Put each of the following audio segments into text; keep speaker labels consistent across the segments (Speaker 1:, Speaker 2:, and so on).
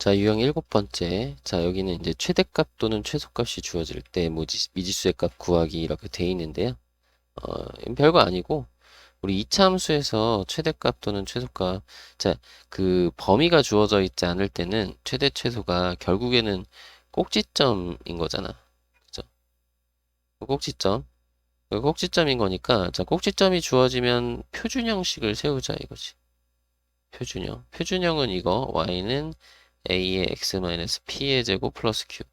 Speaker 1: 자, 유형 일곱 번째. 자, 여기는 이제 최대값 또는 최소값이 주어질 때 모지, 미지수의 값 구하기 이렇게 돼 있는데요. 어, 별거 아니고, 우리 이차 함수에서 최대값 또는 최소값, 자, 그 범위가 주어져 있지 않을 때는 최대 최소가 결국에는 꼭지점인 거잖아. 그죠? 꼭지점. 그 꼭지점인 거니까, 자, 꼭지점이 주어지면 표준 형식을 세우자 이거지. 표준형. 표준형은 이거, y는 a의 x-p의 제곱 플러스 q.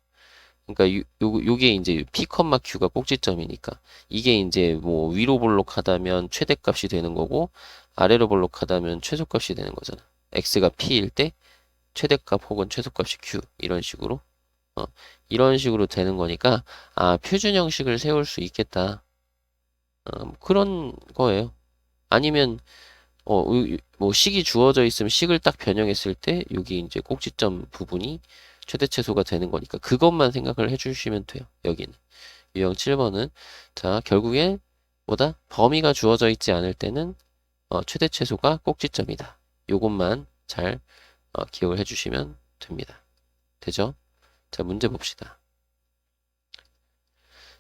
Speaker 1: 그러니까 요, 요, 요게 이제 p, q가 꼭지점이니까 이게 이제 뭐 위로 볼록하다면 최대값이 되는 거고 아래로 볼록하다면 최소값이 되는 거잖아. x가 p일 때 최대값 혹은 최소값이 q 이런 식으로 어, 이런 식으로 되는 거니까 아 표준 형식을 세울 수 있겠다. 어, 뭐 그런 거예요. 아니면 어, 뭐 식이 주어져 있으면 식을 딱 변형했을 때 여기 이제 꼭지점 부분이 최대 최소가 되는 거니까 그것만 생각을 해주시면 돼요. 여기는 유형 7번은 자 결국에 뭐다 범위가 주어져 있지 않을 때는 어, 최대 최소가 꼭지점이다. 요것만 잘 어, 기억을 해주시면 됩니다. 되죠? 자 문제 봅시다.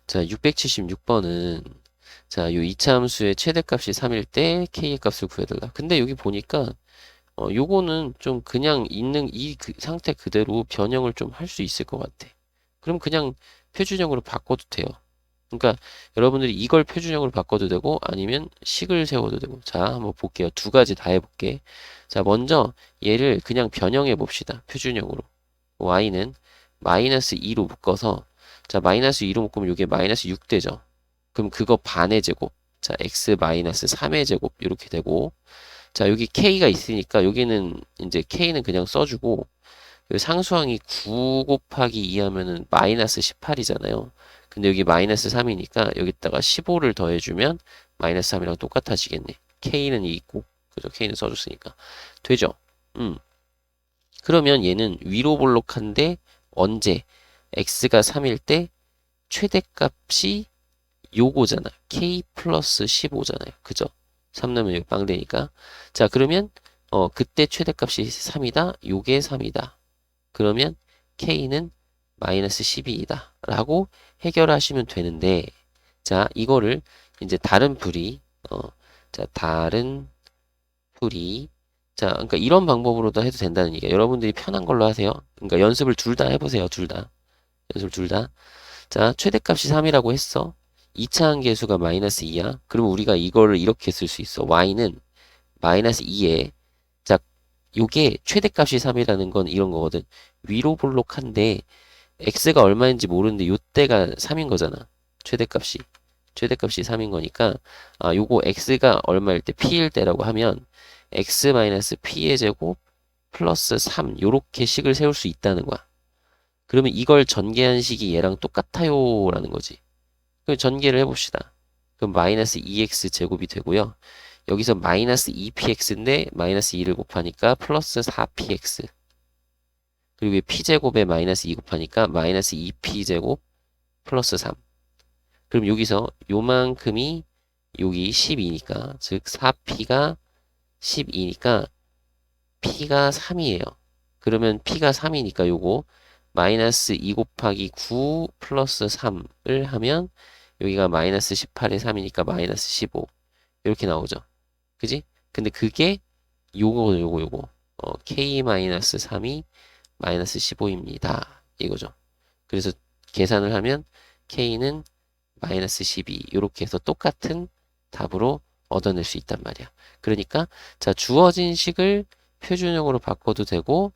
Speaker 1: 자 676번은 자, 요 이차 함수의 최대값이 3일 때 k의 값을 구해달라. 근데 여기 보니까 어, 요거는 좀 그냥 있는 이 그 상태 그대로 변형을 좀 할 수 있을 것 같아. 그럼 그냥 표준형으로 바꿔도 돼요. 그러니까 여러분들이 이걸 표준형으로 바꿔도 되고 아니면 식을 세워도 되고 자 한번 볼게요. 두 가지 다 해볼게. 자 먼저 얘를 그냥 변형해 봅시다. 표준형으로 y는 마이너스 2로 묶어서 자 마이너스 2로 묶으면 이게 마이너스 6 되죠. 그럼 그거 반의 제곱. 자, x 마이너스 3의 제곱 이렇게 되고 자, 여기 k가 있으니까 여기는 이제 k는 그냥 써주고 상수항이 9 곱하기 2 하면은 마이너스 18이잖아요. 근데 여기 마이너스 3이니까 여기다가 15를 더해주면 마이너스 3이랑 똑같아지겠네. k는 있고 그죠? k는 써줬으니까 되죠. 음. 그러면 얘는 위로 볼록한데 언제 x가 3일 때 최대값이 요거잖아. k 플러스 15잖아요. 그죠? 3 넣으면 여기 빵 되니까. 자, 그러면 어 그때 최대값이 3이다. 요게 3이다. 그러면 k는 마이너스 12이다. 라고 해결하시면 되는데 자, 이거를 이제 다른 풀이 어, 자, 다른 풀이 자, 그러니까 이런 방법으로도 해도 된다는 얘기야. 여러분들이 편한 걸로 하세요. 그러니까 연습을 둘 다 해보세요. 둘 다. 연습을 둘 다. 자, 최대값이 3이라고 했어. 2차 한계수가 마이너스 2야. 그러면 우리가 이거를 이렇게 쓸 수 있어. y는 마이너스 2에 자, 요게 최대값이 3이라는 건 이런 거거든. 위로 볼록한데 x가 얼마인지 모르는데 요때가 3인 거잖아. 최대값이. 최대값이 3인 거니까 아, 요거 x가 얼마일 때 p일 때라고 하면 x 마이너스 p의 제곱 플러스 3 요렇게 식을 세울 수 있다는 거야. 그러면 이걸 전개한 식이 얘랑 똑같아요 라는 거지. 그럼 전개를 해봅시다. 그럼 마이너스 2x 제곱이 되고요. 여기서 마이너스 2px인데 마이너스 2를 곱하니까 플러스 4px 그리고 p제곱에 마이너스 2 곱하니까 마이너스 2p제곱 플러스 3 그럼 여기서 요만큼이 여기 12니까 즉 4p가 12니까 p가 3이에요. 그러면 p가 3이니까 요거 마이너스 2 곱하기 9 플러스 3을 하면 여기가 마이너스 18에 3이니까 마이너스 15 이렇게 나오죠. 그지? 근데 그게 요거 요거 요거 어, k 마이너스 3이 마이너스 15입니다. 이거죠. 그래서 계산을 하면 k는 마이너스 12 이렇게 해서 똑같은 답으로 얻어낼 수 있단 말이야. 그러니까 자 주어진 식을 표준형으로 바꿔도 되고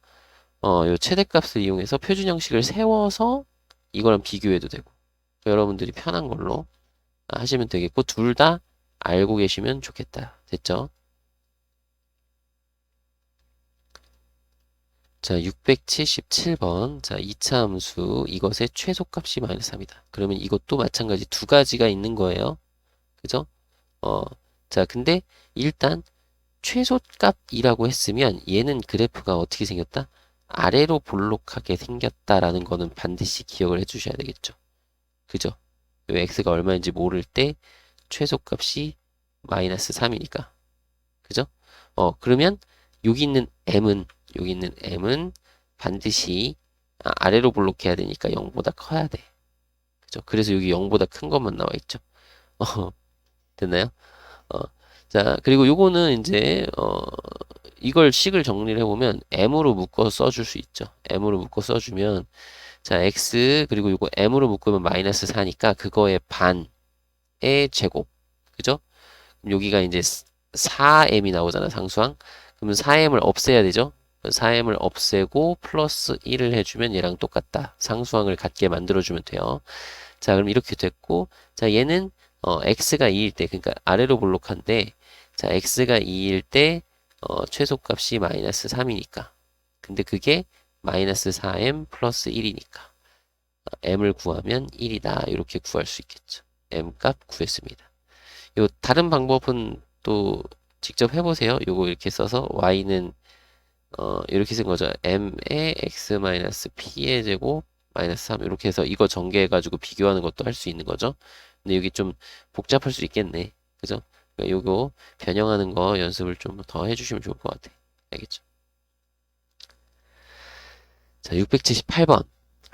Speaker 1: 어, 요 최대값을 이용해서 표준 형식을 세워서 이거랑 비교해도 되고 여러분들이 편한 걸로 하시면 되겠고 둘 다 알고 계시면 좋겠다. 됐죠? 자, 677번. 자, 2차 함수 이것의 최소값이 마이너스 3이다. 그러면 이것도 마찬가지 두 가지가 있는 거예요. 그죠? 어, 자, 근데 일단 최소값이라고 했으면 얘는 그래프가 어떻게 생겼다? 아래로 볼록하게 생겼다라는 거는 반드시 기억을 해 주셔야 되겠죠. 그죠? 요 x가 얼마인지 모를 때 최소값이 마이너스 3이니까. 그죠? 어, 그러면 여기 있는 m은, 여기 있는 m은 반드시 아, 아래로 블록해야 되니까 0보다 커야 돼. 그죠? 그래서 여기 0보다 큰 것만 나와 있죠. 어, 됐나요? 어, 자, 그리고 요거는 이제, 어, 이걸 식을 정리를 해보면 m으로 묶어 써줄 수 있죠. m으로 묶어 써주면, 자, x, 그리고 요거 m으로 묶으면 마이너스 4니까 그거의 반의 제곱. 그죠? 그럼 여기가 이제 4m이 나오잖아, 상수항. 그러면 4m을 없애야 되죠? 4m을 없애고 플러스 1을 해주면 얘랑 똑같다. 상수항을 같게 만들어주면 돼요. 자, 그럼 이렇게 됐고, 자, 얘는 어, x가 2일 때, 그러니까 아래로 볼록한데, 자, x가 2일 때 어, 최소값이 마이너스 3이니까. 근데 그게 마이너스 4m 플러스 1이니까. m을 구하면 1이다. 이렇게 구할 수 있겠죠. m 값 구했습니다. 요 다른 방법은 또 직접 해보세요. 요거 이렇게 써서 y는 어, 이렇게 쓴 거죠. m의 x 마이너스 p의 제곱 마이너스 3 이렇게 해서 이거 전개해가지고 비교하는 것도 할 수 있는 거죠. 근데 여기 좀 복잡할 수 있겠네. 그죠? 그러니까 요거 변형하는 거 연습을 좀 더 해주시면 좋을 것 같아. 알겠죠? 자, 678번.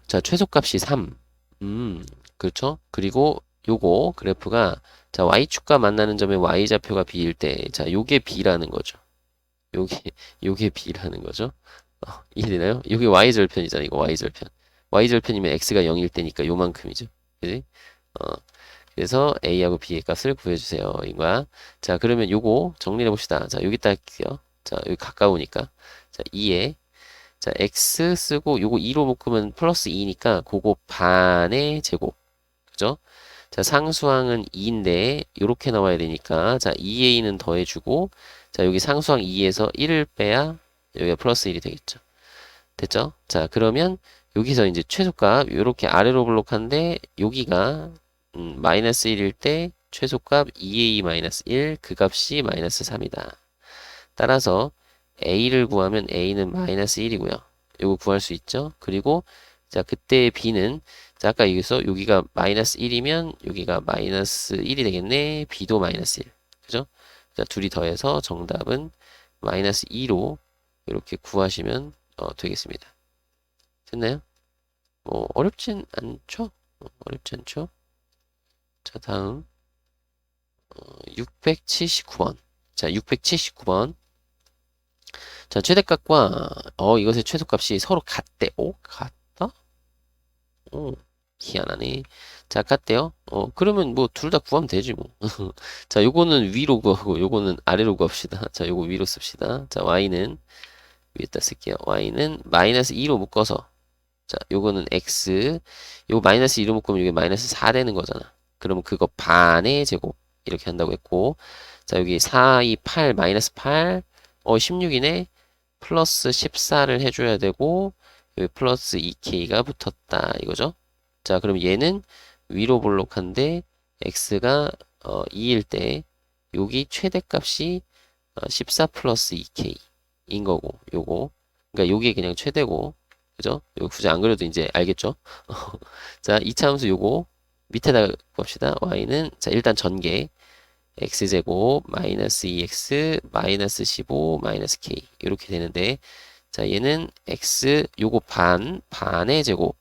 Speaker 1: 자, 최소값이 3. 음, 그렇죠? 그리고 요거 그래프가 자, y축과 만나는 점의 y좌표가 b일 때, 자, 요게 b라는 거죠. 요게, 요게 b라는 거죠. 어, 이해되나요? 요게 y절편이잖아, 이거 y절편. y절편이면 x가 0일 때니까 요만큼이죠. 그지? 어, 그래서 a하고 b의 값을 구해주세요. 이거야. 자, 그러면 요거 정리해 봅시다. 자, 여기다 할게요. 자, 여기 가까우니까. 자, 2에 자, x 쓰고 요거 2로 묶으면 플러스 2니까 그거 반의 제곱. 그죠? 자, 상수항은 2인데 요렇게 나와야 되니까 자, 2a는 더해 주고 자, 여기 상수항 2에서 1을 빼야 여기가 플러스 1이 되겠죠. 됐죠? 자, 그러면 여기서 이제 최소값 요렇게 아래로 블록한데 여기가 음, 마이너스 1일 때 최소값 2a 마이너스 1, 그 값이 마이너스 3이다. 따라서 a를 구하면 a는 마이너스 1이고요. 요거 구할 수 있죠. 그리고 자 그때 b는 자 아까 여기서 여기가 마이너스 1이면 여기가 마이너스 1이 되겠네. b도 마이너스 1. 그죠? 자 둘이 더해서 정답은 마이너스 2로 이렇게 구하시면 어, 되겠습니다. 됐나요? 뭐 어렵진 않죠? 어, 어렵지 않죠? 자 다음 어, 679번. 자 679번. 자, 최대값과 어 이것의 최소값이 서로 같대. 오, 같다? 오, 희한하네. 자, 같대요. 어, 그러면 뭐 둘 다 구하면 되지 뭐. 자, 요거는 위로 구하고 요거는 아래로 구합시다. 자, 요거 위로 씁시다. 자, y는 위에다 쓸게요. y는 마이너스 2로 묶어서 자, 요거는 x 요거 마이너스 2로 묶으면 이게 마이너스 4 되는 거잖아. 그러면 그거 반의 제곱 이렇게 한다고 했고 자, 여기 4, 2, 8 마이너스 8 어, 16이네. 플러스 14를 해줘야 되고 플러스 2k가 붙었다 이거죠. 자 그럼 얘는 위로 볼록한데 x가 어, 2일 때 여기 최대값이 어, 14 플러스 2k인 거고 요거 그러니까 요게 그냥 최대고 그죠? 이거 굳이 안 그래도 이제 알겠죠? 자 이차함수 요거 밑에다 봅시다 y는 자 일단 전개 x제곱 마이너스 2x 마이너스 15 마이너스 k 이렇게 되는데 자 얘는 x 요거 반 반의 제곱.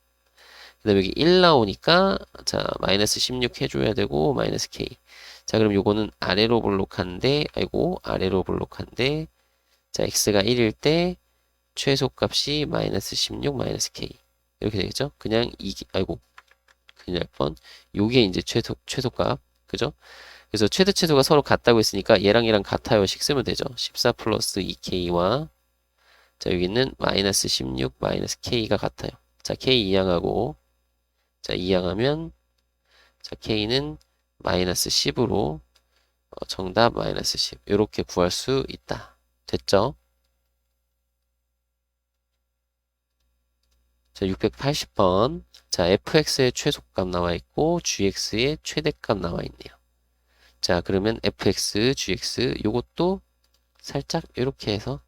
Speaker 1: 그 다음에 여기 1 나오니까 자 마이너스 16 해줘야 되고 마이너스 k. 자 그럼 요거는 아래로 볼록한데 아이고 아래로 볼록한데 자 x가 1일 때 최소값이 마이너스 16 마이너스 k. 이렇게 되겠죠? 그냥 이 아이고 날 뻔. 요게 이제 최소 최소값. 그죠 그래서 최대 최소가 서로 같다고 했으니까 얘랑 얘랑 같아요식 쓰면 되죠. 14 플러스 2k와 자 여기는 마이너스 16 마이너스 k가 같아요. 자 k 이항하고 자 이항하면 자 k는 마이너스 10으로 어, 정답 마이너스 10 이렇게 구할 수 있다. 됐죠? 자 680번 자 fx의 최소값 나와 있고 gx의 최대값 나와 있네요. 자, 그러면 fx, gx 요것도 살짝 이렇게 해서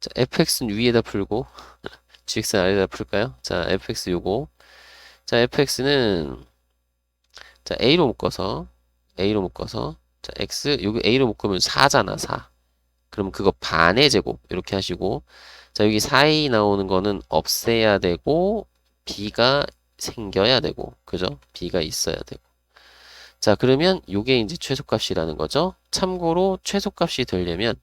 Speaker 1: 자, fx는 위에다 풀고 gx는 아래에다 풀까요? 자, fx 요거 자, fx는 자, a로 묶어서 a로 묶어서 자, x 여기 a로 묶으면 4잖아, 4. 그럼 그거 반의 제곱 이렇게 하시고 자, 여기 4a 나오는 거는 없애야 되고 b가 생겨야 되고 그죠? b가 있어야 되고 자, 그러면 요게 이제 최소값이라는 거죠. 참고로 최소값이 되려면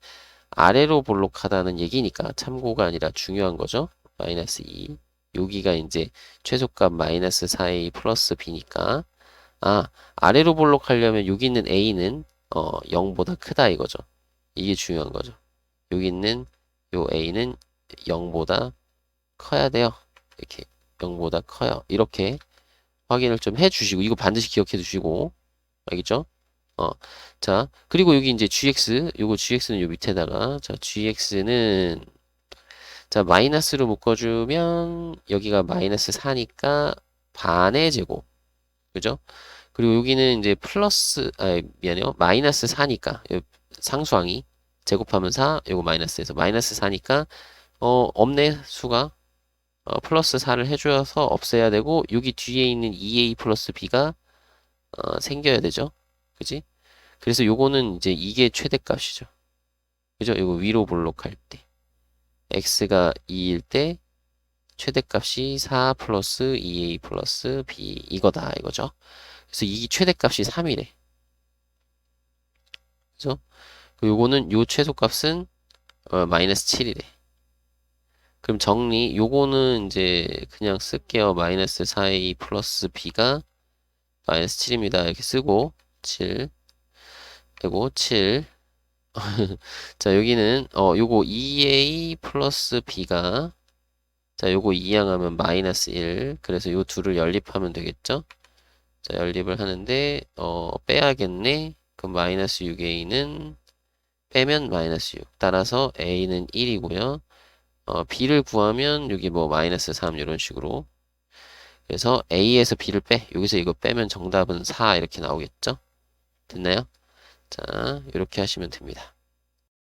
Speaker 1: 아래로 볼록하다는 얘기니까 참고가 아니라 중요한 거죠. 마이너스 2. 여기가 이제 최소값 마이너스 4a 플러스 b니까 아, 아래로 볼록하려면 여기 있는 a는 어, 0보다 크다 이거죠. 이게 중요한 거죠. 여기 있는 요 a는 0보다 커야 돼요. 이렇게 0보다 커요. 이렇게 확인을 좀 해주시고 이거 반드시 기억해 두시고 알겠죠? 어, 자 그리고 여기 이제 gx 요거 gx는 요 밑에다가 자 gx는 자 마이너스로 묶어주면 여기가 마이너스 4니까 반의 제곱 그죠? 그리고 여기는 이제 플러스 아 미안해요 마이너스 4니까 상수항이 제곱하면 4 요거 마이너스에서 마이너스 4니까 어 없네 수가 어, 플러스 4를 해줘서 없애야 되고 여기 뒤에 있는 2a 플러스 b가 어, 생겨야 되죠. 그지? 그래서 요거는 이제 이게 최대값이죠. 그죠? 이거 위로 볼록할 때. X가 2일 때 최대값이 4 플러스 2a 플러스 b 이거다 이거죠. 그래서 이 최대값이 3이래. 그죠? 요거는 요 최소값은 어, 마이너스 7이래. 그럼 정리 요거는 이제 그냥 쓸게요. 마이너스 4a 플러스 b가 마이너스 7입니다. 이렇게 쓰고 7 그리고 7 자 여기는 어 요거 2a 플러스 b가 자 요거 이항하면 마이너스 1 그래서 요 둘을 연립하면 되겠죠? 자 연립을 하는데 어 빼야겠네. 그럼 마이너스 6a는 빼면 마이너스 6 따라서 a는 1이고요. 어, b를 구하면 여기 뭐 마이너스 3 이런 식으로 그래서 a에서 b를 빼. 여기서 이거 빼면 정답은 4 이렇게 나오겠죠? 됐나요? 자 이렇게 하시면 됩니다